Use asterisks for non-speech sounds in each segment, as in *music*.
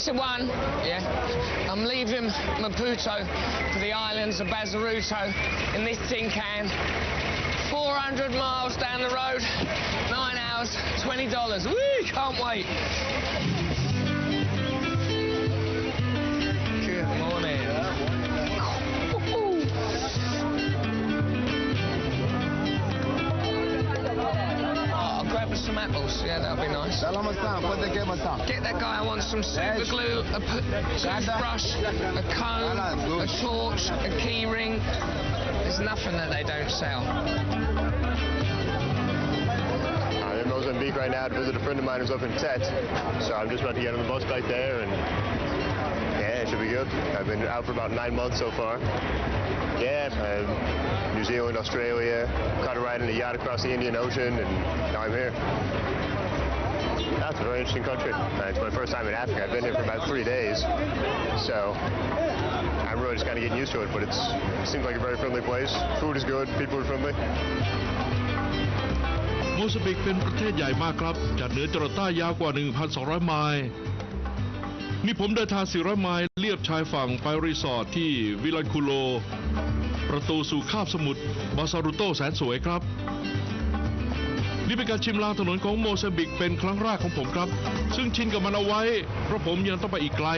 Mission one, yeah. I'm leaving Maputo for the islands of Bazaruto in this tin can. 400 miles down the road, nine hours, $20. Woo, can't wait. Some apples. Yeah, that'll be nice. Selamat datang, Kota Kemasang. Get that guy on some super glue, a p- toothbrush, a comb, a torch, a key ring. There's nothing that they don't sell. I'm in Mozambique right now to visit a friend of mine who's up in Tet. So I'm just about to get on the bus back there and yeah, it should be good. I've been out for about nine months so far Yeah, um, New Zealand, Australia, caught a ride in a yacht across the Indian Ocean and now I'm here. That's a very interesting country. Uh, it's my first time in Africa. I've been here for about three days. So I'm really just kind of getting used to it, but it's, it seems like a very friendly place. Food is good, people are friendly. โมซัมบิกเป็นประเทศใหญ่มากครับ จากเหนือจรดใต้ยาวกว่า 1,200 ไมล์ นี่ผมเดินทาง 400 ไมล์เลียบชายฝั่งไปรีสอร์ทที่วิลันคูโล ประตูสู่คาบสมุทรบาซารุโตแสนสวยครับ นี่เป็นการชิมลางถนนของโมซัมบิกเป็นครั้งแรกของผมครับ ซึ่งชินกับมันเอาไว้ เพราะผมยังต้องไปอีกไกล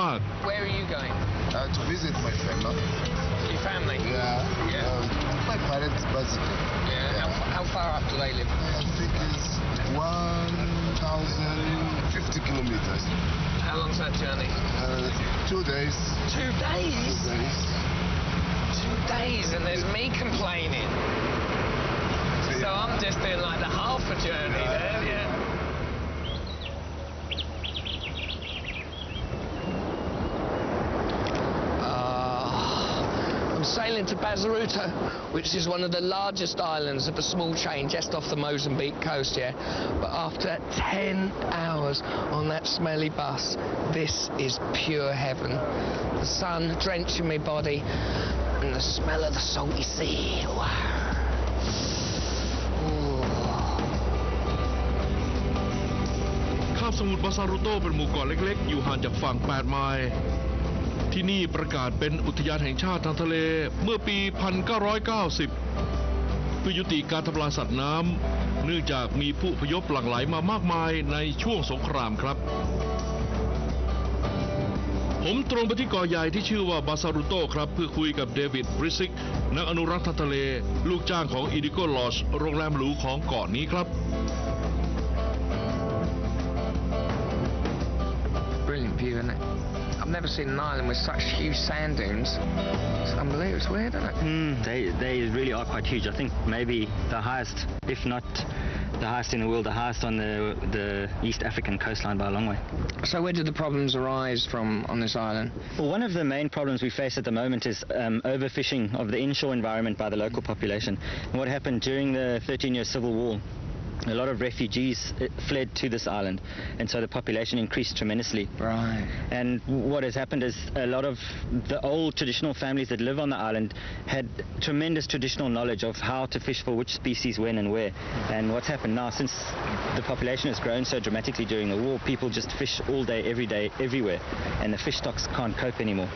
มาก Where are you going? Uh, to visit my friend, no? Your family? Yeah. Yeah. Um, my parents, basically. Yeah. How, f- how far up do they live? I think it's 1,050 kilometers. How long's that journey? Uh, two days. Two Two days. Days. And there's me complaining. So I'm just doing like the half a journey uh, there. Yeah. sailing to Bazaruto, which is one of the largest islands of a small chain just off the Mozambique coast, yeah. But after 10 hours on that smelly bus, this is pure heaven. The sun drenching my body and the smell of the salty sea. Wow. Ooh. ๆ คาบสมุทรบาซารุโตเป็นหมู่เกาะเล็กๆ อยู่ห่างจากฝั่ง 8 ไมล์ ที่นี่ประกาศเป็นอุทยานแห่งชาติทางทะเลเมื่อปี 1990 เพื่อยุติการทำลายสัตว์น้ำเนื่องจากมีผู้พยพหลั่งไหลมามากมายในช่วงสงครามครับ ผมตรงไปที่เกาะใหญ่ที่ชื่อว่าบาซารุโตครับ เพื่อคุยกับเดวิดบริซิก นักอนุรักษ์ทางทะเล ลูกจ้างของอีดิโกลอชโรงแรมหรูของเกาะนี้ครับ view, isn't? I've never seen an island with such huge sand dunes. It's unbelievable. It's weird, isn't it? Mm, they they really are quite huge. I think maybe the highest, if not the highest in the world, the highest on the the East African coastline by a long way. So where did the problems arise from on this island? Well, one of the main problems we face at the moment is um, overfishing of the inshore environment by the local population. And what happened during the 13-year civil war? A lot of refugees uh, fled to this island, and so the population increased tremendously. Right. And what has happened is a lot of the old traditional families that live on the island had tremendous traditional knowledge of how to fish for which species, when, and where. And what's happened now, since the population has grown so dramatically during the war, people just fish all day, every day, everywhere. And the fish stocks can't cope anymore.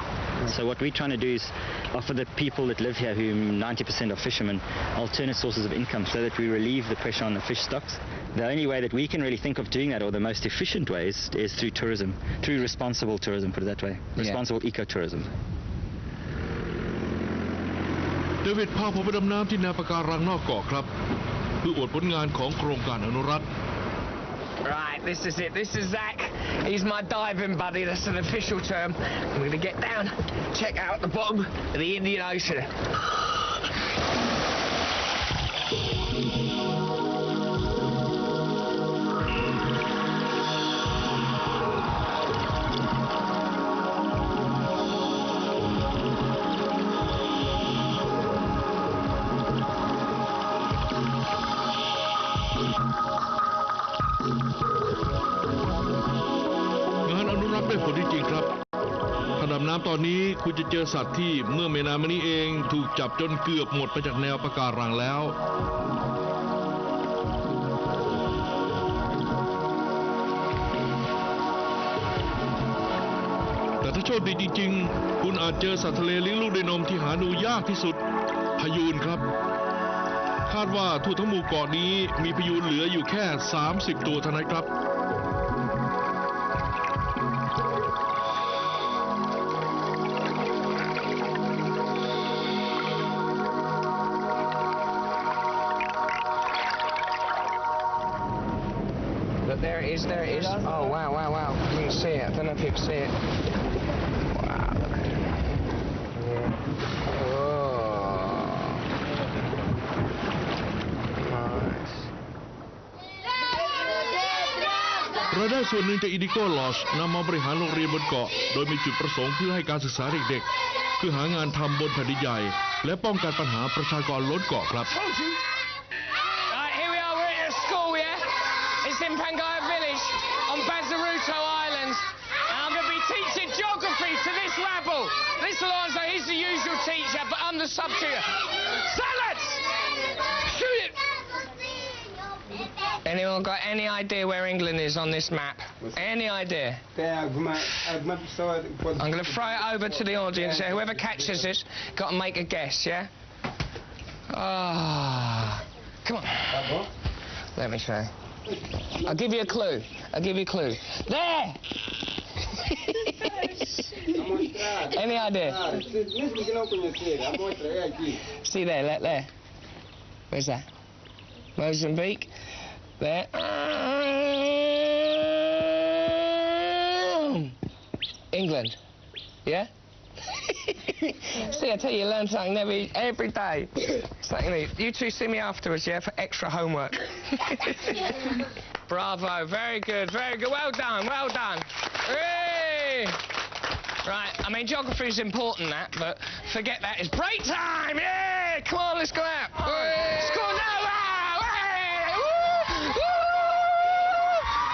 So what we're trying to do is offer the people that live here, who 90% are fishermen, alternate sources of income so that we relieve the pressure on the fish stocks. The only way that we can really think of doing that, or the most efficient way, is, is through tourism, through responsible tourism, put it that way, responsible ecotourism. เดวิดพาผมไปดำน้ำที่แนวปะการังนอกเกาะครับ เพื่ออวดผลงานของโครงการอนุรักษ์ Right, this is it. This is Zach. He's my diving buddy. That's an official term. We're gonna get down, check out the bottom of the Indian Ocean. ำน้ำตอนนี้คุณจะเจอสัตว์ที่เมื่อไม่นานมานี้เองถูกจับจนเกือบหมดไปจากแนวปะการังแล้ว Wow, ถ้าโชคดีจริง ๆ คุณอาจเจอสัตว์ทะเลเลี้ยงลูกด้วยนมที่หาดูยากที่สุดพยูนครับ คาดว่าทั่วทั้งหมู่เกาะนี้มีพยูนเหลืออยู่แค่ 30 ตัวเท่านั้นครับ there is, there is. Oh, wow, wow, wow. You can see it. I don't know if you can see it. Wow. Oh. Nice. รายได้ส่วนหนึ่งจากอิดิโก้ลอชนำมาบริหารโรงเรียนบนเกาะ โดยมีจุดประสงค์เพื่อให้การศึกษาเด็กๆ คือหางานทำบนแผ่นดินใหญ่ และป้องกันปัญหาประชากรล้นเกาะครับ in Pangaya Village on Bazaruto Island. And I'm going to be teaching geography to this rabble. This Alonso, he's the usual teacher, but I'm the subtutor. Silence! Shoot it! Anyone got any idea where England is on this map? Any idea? I'm going to throw it over to the audience. Yeah? Whoever catches this, got to make a guess, yeah? Ah, come on. Let me show you. I'll give you a clue. I'll give you a clue. There! *laughs* Any idea? See there, let there. Where's that? Mozambique. There. England. Yeah? *laughs* see, I tell you, you learn something every, every day. Something new. You two see me afterwards, yeah, for extra homework. *laughs* Bravo, very good, very good. Well done, well done. Hooray! Right, I mean, geography is important, that, but forget that. It's break time! Yeah! Come on, let's go out. Hooray! School now! Wow! Hey! Woo! Woo!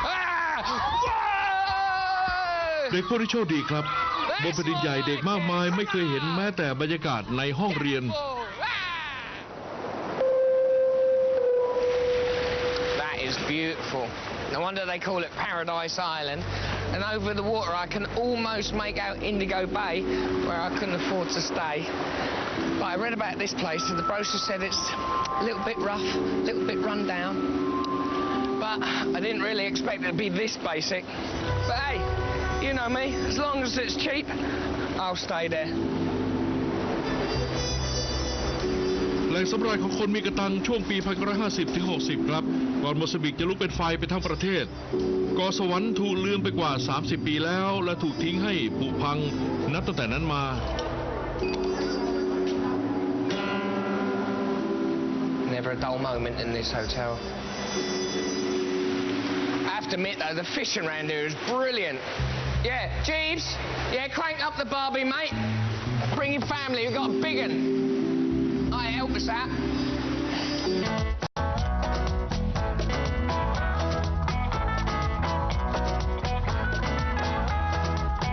Ah! Whoa! เด็กพวกที่โชคดีครับ บนแผ่นดินใหญ่เด็กมากมายไม่เคยเห็นแม้แต่บรรยากาศในห้องเรียน That is beautiful. No wonder they call it Paradise Island. And over the water, I can almost make out Indigo Bay, where I couldn't afford to stay. But I read about this place, and the brochure said it's a little bit rough, a little bit run down. But I didn't really expect it to be this basic. But hey, you know me, as long as it's cheap, I'll stay there. แหล่งสำราญของคนมีกระตังช่วงปี 1950 ถึง 60 ครับ ก่อนโมซัมบิกจะลุกเป็นไฟไปทั้งประเทศเกาะสวรรค์ถูกลืมไปกว่า 30 ปีแล้ว และถูกทิ้งให้ผุพังนับตั้งแต่นั้นมา Never a dull moment in this hotel. I have to admit though, the fishing around here is brilliant. Yeah, Jeeves, yeah, crank up the barbie, mate. Bring your family, we've got a big one. I help us out.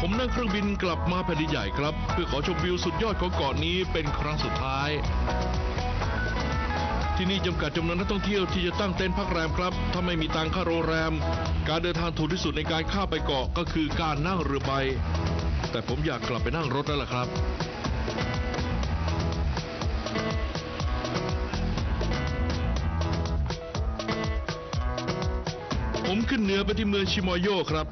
ผมนั่งเครื่องบินกลับมาแผ่นดินใหญ่ครับ เพื่อขอชมวิวสุดยอดของเกาะนี้เป็นครั้งสุดท้าย ที่นี่จำกัดจำนวนนักท่องเที่ยวที่จะตั้งเต็นท์พักแรมครับ ถ้าไม่มีตังค่าโรงแรม การเดินทางถูกที่สุดในการข้ามไปเกาะก็คือการนั่งเรือใบ แต่ผมอยากกลับไปนั่งรถแล้วล่ะครับ ผมขึ้นเหนือไปที่เมืองชิมอยโยครับ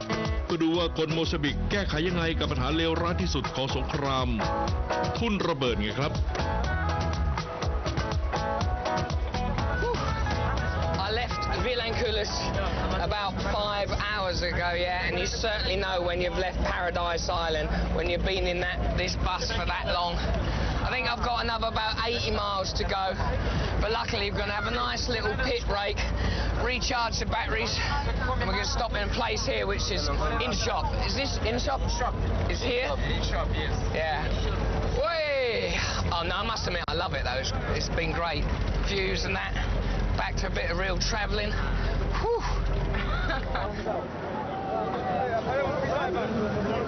เพื่อดูว่าคนโมซัมบิกแก้ไขยังไงกับปัญหาเลวร้ายที่สุดของสงคราม ทุ่นระเบิดไงครับ Vilanculas about five hours ago, yeah, and you certainly know when you've left Paradise Island, when you've been in that this bus for that long. I think I've got another about 80 miles to go, but luckily we're going to have a nice little pit break, recharge the batteries, and we're going to stop in a place here which is in shop. Is this in shop? Shop. Is here? In shop, yes. Yeah. Way. Oh no, I must admit I love it though. It's, it's been great views and that. Back to a bit of real travelling. Whew. *laughs*